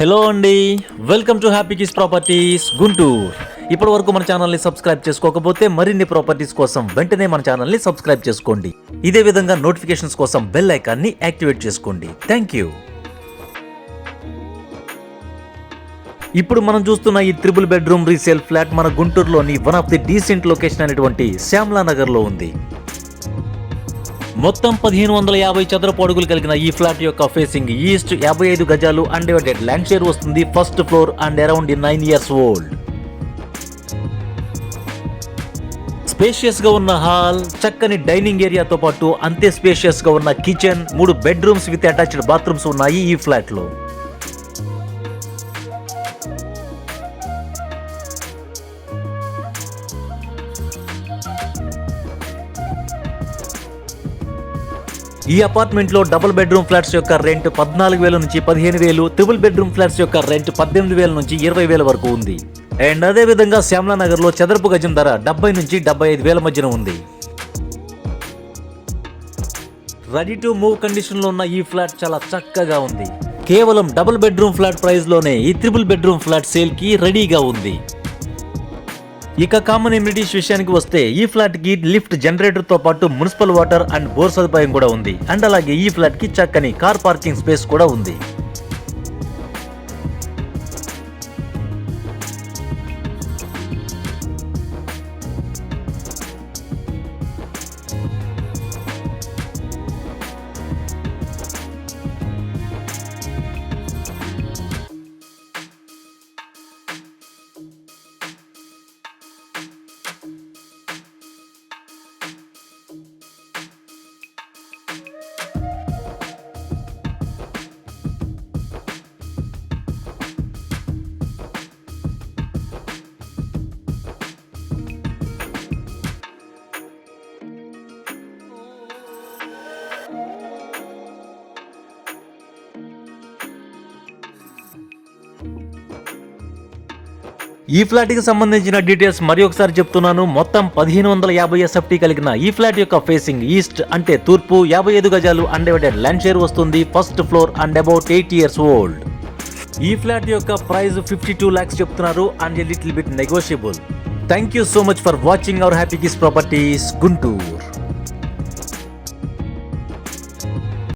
Hello అండి welcome to happy kiss properties Guntur. ఇప్పటి వరకు మన ఛానల్ని సబ్స్క్రైబ్ చేసుకోకపోతే మరిన్ని ప్రాపర్టీస్ కోసం వెంటనే మన ఛానల్ని సబ్స్క్రైబ్ చేసుకోండి. ఇదే విధంగా నోటిఫికేషన్స్ కోసం బెల్ ఐకాన్ని యాక్టివేట్ చేసుకోండి. Thank you. ఇప్పుడు మనం చూస్తున్న ఈ త్రిబుల్ బెడ్రూమ్ రీసేల్ ఫ్లాట్ మన గుంటూరులోని one of the decent location అనేటువంటి శ్యామ్లా నగర్లో ఉంది. మొత్తం పదిహేను వందల యాభై చదరపు అడుగులు కలిగిన ఈ ఫ్లాట్ యొక్క ఫేసింగ్ ఈస్ట్ యాభై ఐదు గజాలు అన్డివైడెడ్ ల్యాండ్ షేర్ వస్తుంది first floor and around nine years old స్పేషియస్గా ఉన్న హాల్ చక్కని డైనింగ్ ఏరియాతో పాటు అంతే స్పేషియస్గా ఉన్న కిచెన్ మూడు బెడ్రూమ్స్ విత్ అటాచ్డ్ బాత్రూమ్స్ ఉన్నాయి ఈ ఫ్లాట్ ఈ అపార్ట్మెంట్లో డబుల్ బెడ్రూమ్ ఫ్లాట్స్ యొక్క రెంట్ పద్నాలుగు వేల నుంచి పదిహేను వేలు ట్రిపుల్ బెడ్రూమ్ ఫ్లాట్స్ యొక్క రెంట్ పద్దెనిమిది వేల నుంచి ఇరవై వేల వరకు ఉంది. అండ్ అదే విధంగా శ్యామలా నగర్లో చదరపు గజం ధర డెబ్బై నుంచి డెబ్బై ఐదు వేల మధ్యన ఉంది. రెడీ టు మూవ్ కండిషన్లో ఉన్న ఈ ఫ్లాట్ చాలా చక్కగా ఉంది. కేవలం డబుల్ బెడ్రూమ్ ఫ్లాట్ ప్రైస్లోనే ఈ త్రిపుల్ బెడ్రూమ్ ఫ్లాట్ సేల్కి రెడీగా ఉంది. ఇక కామన్ ఇమ్యూనిటీస్ విషయానికి వస్తే ఈ ఫ్లాట్కి లిఫ్ట్ జనరేటర్తో పాటు మున్సిపల్ వాటర్ అండ్ బోర్ సదుపాయం కూడా ఉంది. అండ్ అలాగే ఈ ఫ్లాట్కి చక్కని కార్ పార్కింగ్ స్పేస్ కూడా ఉంది. ఈ ఫ్లాట్కి సంబంధించిన డీటెయిల్స్ మరి ఒకసారి చెప్తున్నాను. మొత్తం పదిహేను వందల యాభై ఎస్ఎఫ్టీ కలిగిన ఈ ఫ్లాట్ యొక్క ఫేసింగ్ ఈస్ట్ అంటే తూర్పు. యాభై ఐదు గజాలు అన్డివైడెడ్ ల్యాండ్ షేర్ వస్తుంది. First floor and about eight years old ఈ ఫ్లాట్ యొక్క ప్రైస్ ఫిఫ్టీ టూ ల్యాక్స్ చెప్తున్నారు and little bit negotiable thank you so much for watching our happy kiss properties Guntur